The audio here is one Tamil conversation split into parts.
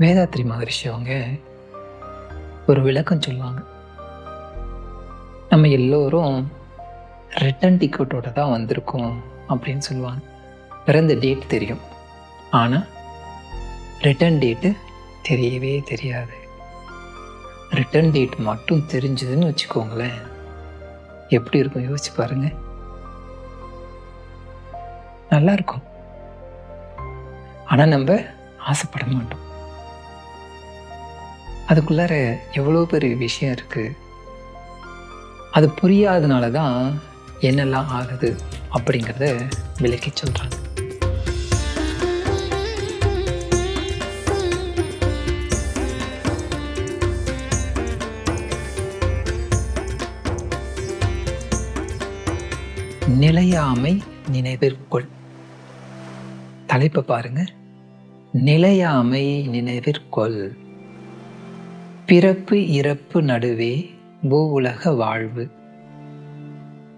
வேதாத்ரி மகரிஷி அவங்க ஒரு விளக்கம் சொல்லுவாங்க. நம்ம எல்லோரும் ரிட்டன் டிக்கெட்டோட தான் வந்திருக்கோம் அப்படின்னு சொல்லுவாங்க. பிறந்த டேட் தெரியும். ஆனால் ரிட்டன் டேட்டு தெரியவே தெரியாது. ரிட்டன் டேட் மட்டும் தெரிஞ்சதுன்னு வச்சுக்கோங்களேன். எப்படி இருக்கும் யோசிச்சு பாருங்க. நல்லா இருக்கும். ஆனால் நம்ம ஆசைப்பட மாட்டோம். அதுக்குள்ளார எவ்வளோ பெரிய விஷயம் இருக்குது அது புரியாதனால தான் என்னெல்லாம் ஆகுது அப்படிங்கிறத விளக்கி சொல்கிறாங்க நிலையாமை நினைவிற்கொள். தலைப்பை பாருங்க. நிலையாமை நினைவிற்கொள். பிறப்பு இறப்பு நடுவே பூ உலக வாழ்வு.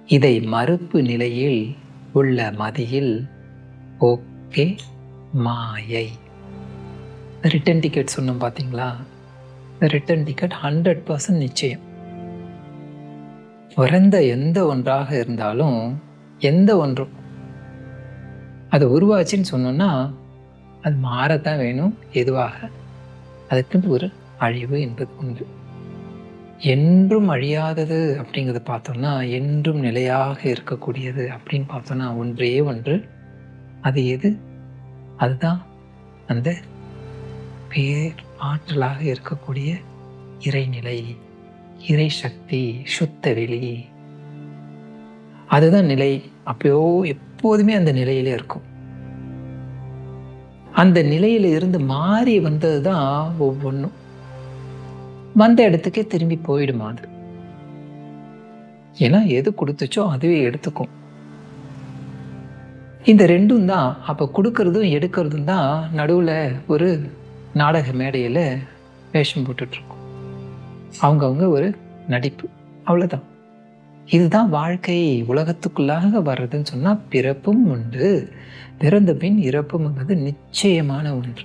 இதை மறுப்பு நிலையில் உள்ள மதியில் ஓகே மாயை. ரிட்டன் டிக்கெட் சொன்னோம் பார்த்தீங்களா ரிட்டன் டிக்கெட் ஹண்ட்ரட் பர்சன்ட் நிச்சயம். பிறந்த எந்த ஒன்றாக இருந்தாலும் எந்த ஒன்றும். அது உருவாச்சுன்னு சொன்னோன்னா அது மாறத்தான் வேணும் எதுவாக. அதுக்குன்னு ஒரு அழிவு என்பது உண்டு. என்றும் அழியாதது அப்படிங்கிறது பார்த்தோம்னா என்றும் நிலையாக இருக்கக்கூடியது அப்படின்னு பார்த்தோம்னா ஒன்றே ஒன்று. அது எது? அதுதான் அந்த பேர் ஆற்றலாக இருக்கக்கூடிய இறைநிலை இறை சக்தி சுத்த வெளி. அதுதான் நிலை. அப்பயோ எப்போதுமே அந்த நிலையிலே இருக்கும். அந்த நிலையில இருந்து மாறி வந்தது தான் ஒவ்வொன்றும். வந்த இடத்துக்கே திரும்பி போயிடுமா அது? ஏன்னா எது கொடுத்துச்சோ அதுவே எடுத்துக்கும். இந்த ரெண்டும் தான் அப்போ கொடுக்கறதும் எடுக்கிறதும் தான் நடுவில் ஒரு நாடக மேடையில் வேஷம் போட்டுட்ருக்கோம். அவங்கவுங்க ஒரு நடிப்பு. அவ்வளோதான் இதுதான் வாழ்க்கை. உலகத்துக்குள்ளாக வர்றதுன்னு சொன்னால் பிறப்பும் உண்டு. பிறந்த பின் இறப்பும்ங்கிறது நிச்சயமான ஒன்று.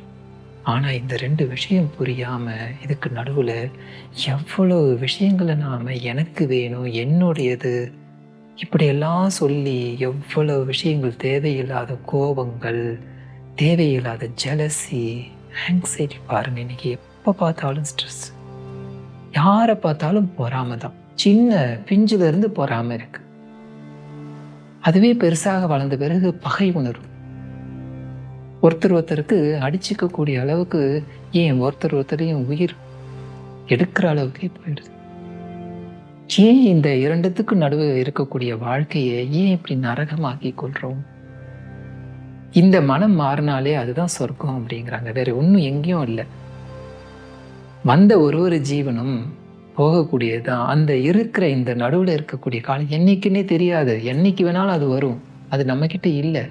ஆனால் இந்த ரெண்டு விஷயம் புரியாமல் இதுக்கு நடுவில் எவ்வளோ விஷயங்களை நாம் எனக்கு வேணும் என்னுடையது? இப்படியெல்லாம் சொல்லி எவ்வளோ விஷயங்கள் தேவையில்லாத கோபங்கள் தேவையில்லாத ஜலசி ஆங்ஸைட்டி பாருங்கள் இன்றைக்கி எப்போ பார்த்தாலும் ஸ்ட்ரெஸ் யாரை பார்த்தாலும் பொறாம தான். சின்ன பிஞ்சிலிருந்து பொறாமல் இருக்குது இருக்கு. அதுவே பெருசாக வளர்ந்த பிறகு பகை உணர்வு ஒருத்தர் ஒருத்தருக்கு அடிச்சுக்கக்கூடிய அளவுக்கு ஏன் ஒருத்தர் ஒருத்தரையும் உயிர் எடுக்கிற அளவுக்கே போயிடுது? ஏன் இந்த இரண்டுத்துக்கு நடுவே இருக்கக்கூடிய வாழ்க்கையை ஏன் இப்படி நரகமாக்கி கொள்றோம்? இந்த மனம் மாறினாலே அதுதான் சொர்க்கம் அப்படிங்கிறாங்க. வேற ஒன்றும் எங்கேயும் இல்லை. வந்த ஒரு ஒரு ஜீவனும் போகக்கூடியது தான் அந்த இருக்கிற இந்த நடுவில் இருக்கக்கூடிய காலம் என்னைக்குன்னே தெரியாது. என்னைக்கு வேணாலும் அது வரும். அது நம்மக்கிட்ட இல்லை.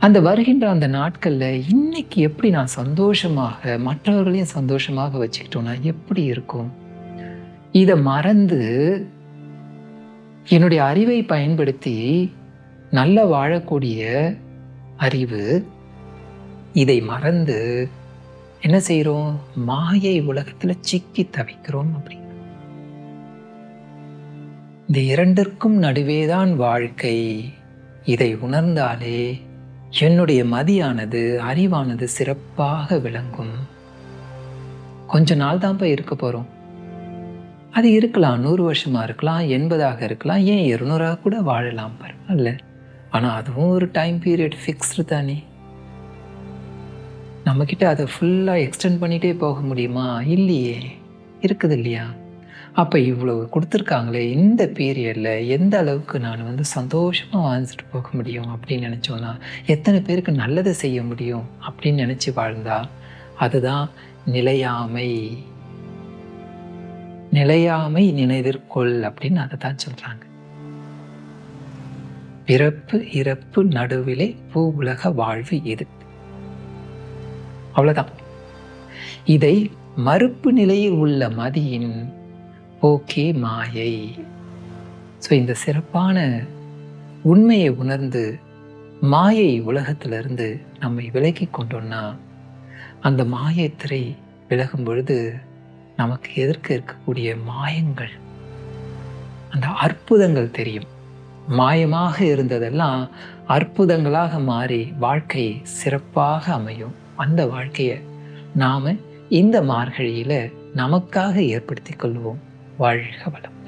அந்த வருகின்ற அந்த நாட்களில் இன்னைக்கு எப்படி நான் சந்தோஷமாக மற்றவர்களையும் சந்தோஷமாக வச்சுக்கிட்டோம்னா எப்படி இருக்கும்? இதை மறந்து என்னுடைய அறிவை பயன்படுத்தி நல்ல வாழக்கூடிய அறிவு இதை மறந்து என்ன செய்கிறோம் மாயை உலகத்தில் சிக்கி தவிக்கிறோம் அப்படி இந்த இரண்டிற்கும் நடுவேதான் வாழ்க்கை. இதை உணர்ந்தாலே என்னுடைய மதியானது அறிவானது சிறப்பாக விளங்கும். கொஞ்ச நாள் தான் போய் இருக்க போகிறோம் அது இருக்கலாம் நூறு வருஷமாக இருக்கலாம் எண்பதாக இருக்கலாம் ஏன் இருநூறாக கூட வாழலாம் பரவாயில்ல ஆனால் அதுவும் ஒரு டைம் பீரியட் ஃபிக்ஸ்டு தானே. நம்மக்கிட்ட அதை ஃபுல்லாக எக்ஸ்டெண்ட் பண்ணிகிட்டே போக முடியுமா? இல்லையே. இருக்குது இல்லையா? அப்போ இவ்வளோ கொடுத்துருக்காங்களே இந்த பீரியடில் எந்த அளவுக்கு நான் வந்து சந்தோஷமாக வாழ்ந்துட்டு போக முடியும் அப்படின்னு நினச்சோன்னா எத்தனை பேருக்கு நல்லதை செய்ய முடியும் அப்படின்னு நினச்சி வாழ்ந்தா அதுதான் நிலையாமை. நிலையாமை நினைவிற்கொள் அப்படின்னு அதை தான் சொல்கிறாங்க பிறப்பு இறப்பு நடுவிலே பூ உலக வாழ்வு இது அவ்வளோதான் இதை மறுப்பு நிலையில் உள்ள மதியின் போக்கே மாயை. ஸோ இந்த சிறப்பான உண்மையை உணர்ந்து மாயை உலகத்திலிருந்து நம்மை விலக்கி கொண்டோம்னா அந்த மாயத்திரை விலகும் பொழுது நமக்கு எதிர்க்க இருக்கக்கூடிய மாயங்கள்? அந்த அற்புதங்கள் தெரியும். மாயமாக இருந்ததெல்லாம் அற்புதங்களாக மாறி வாழ்க்கை சிறப்பாக அமையும். அந்த வாழ்க்கையை நாம் இந்த மார்கழியில் நமக்காக ஏற்படுத்தி கொள்வோம். வாழ்க வளம்.